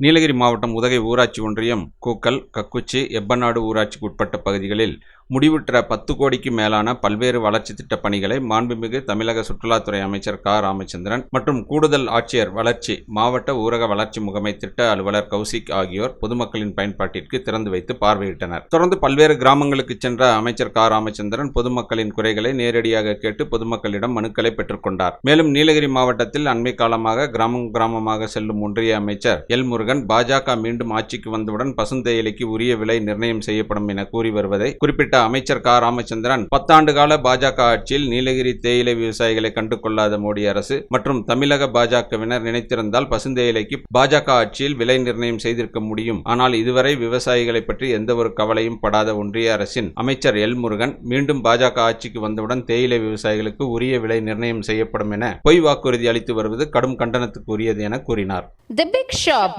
நீலகிரி மாவட்டம் உதகை ஊராட்சி ஒன்றியம் கூக்கல் கக்குச்சி எப்பநாடு ஊராட்சிக்கு உட்பட்ட பகுதிகளில் முடிவுற்ற பத்து கோடிக்கு மேலான பல்வேறு வளர்ச்சி திட்ட பணிகளை மாண்புமிகு தமிழக சுற்றுலாத்துறை அமைச்சர் க. ராமச்சந்திரன் மற்றும் கூடுதல் ஆட்சியர் வளர்ச்சி மாவட்ட ஊரக வளர்ச்சி முகமை திட்ட அலுவலர் கௌசிக் ஆகியோர் பொதுமக்களின் பயன்பாட்டிற்கு திறந்து வைத்து பார்வையிட்டனர். தொடர்ந்து பல்வேறு கிராமங்களுக்கு சென்ற அமைச்சர் க. ராமச்சந்திரன் பொதுமக்களின் குறைகளை நேரடியாக கேட்டு பொதுமக்களிடம் மனுக்களை பெற்றுக்கொண்டார் மேலும் நீலகிரி மாவட்டத்தில் அண்மை காலமாக கிராமம் கிராமமாக செல்லும் ஒன்றிய அமைச்சர் எல். முருகன் பாஜக மீண்டும் ஆட்சிக்கு வந்தவுடன் பசுந்தேயிலைக்கு உரிய விலை நிர்ணயம் செய்யப்படும் என கூறி வருவதை குறிப்பிட்ட அமைச்சர் க. ராமச்சந்திரன் பத்தாண்டு கால பாஜக ஆட்சியில் நீலகிரி தேயிலை விவசாயிகளை கண்டு கொள்ளாத மோடி அரசு மற்றும் தமிழக பாஜகவினர் நினைத்திருந்தால் பசுந்தேயிலைக்கு பாஜக ஆட்சியில் விலை நிர்ணயம் செய்திருக்க முடியும். ஆனால் இதுவரை விவசாயிகளை பற்றி எந்த ஒரு கவலையும் படாத ஒன்றிய அரசின் அமைச்சர் எல். முருகன் மீண்டும் பாஜக ஆட்சிக்கு வந்தவுடன் தேயிலை விவசாயிகளுக்கு உரிய விலை நிர்ணயம் செய்யப்படும் என பொய் வாக்குறுதி அளித்து வருவது கடும் கண்டனத்துக்கு உரியது என கூறினார். தி பிக் ஷாப்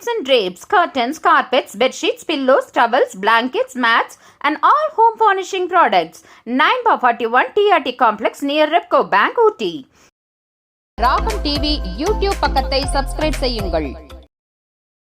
சந்தர்ப்பம் Shades and drapes, curtains, carpets, bed sheets, pillows, towels, blankets, mats, and all home furnishing products. 9 by 41 TRT Complex near Repco Bank, Ooty. Ragam TV YouTube பக்கத்தை சப்ஸ்கிரைப் செய்யுங்கள்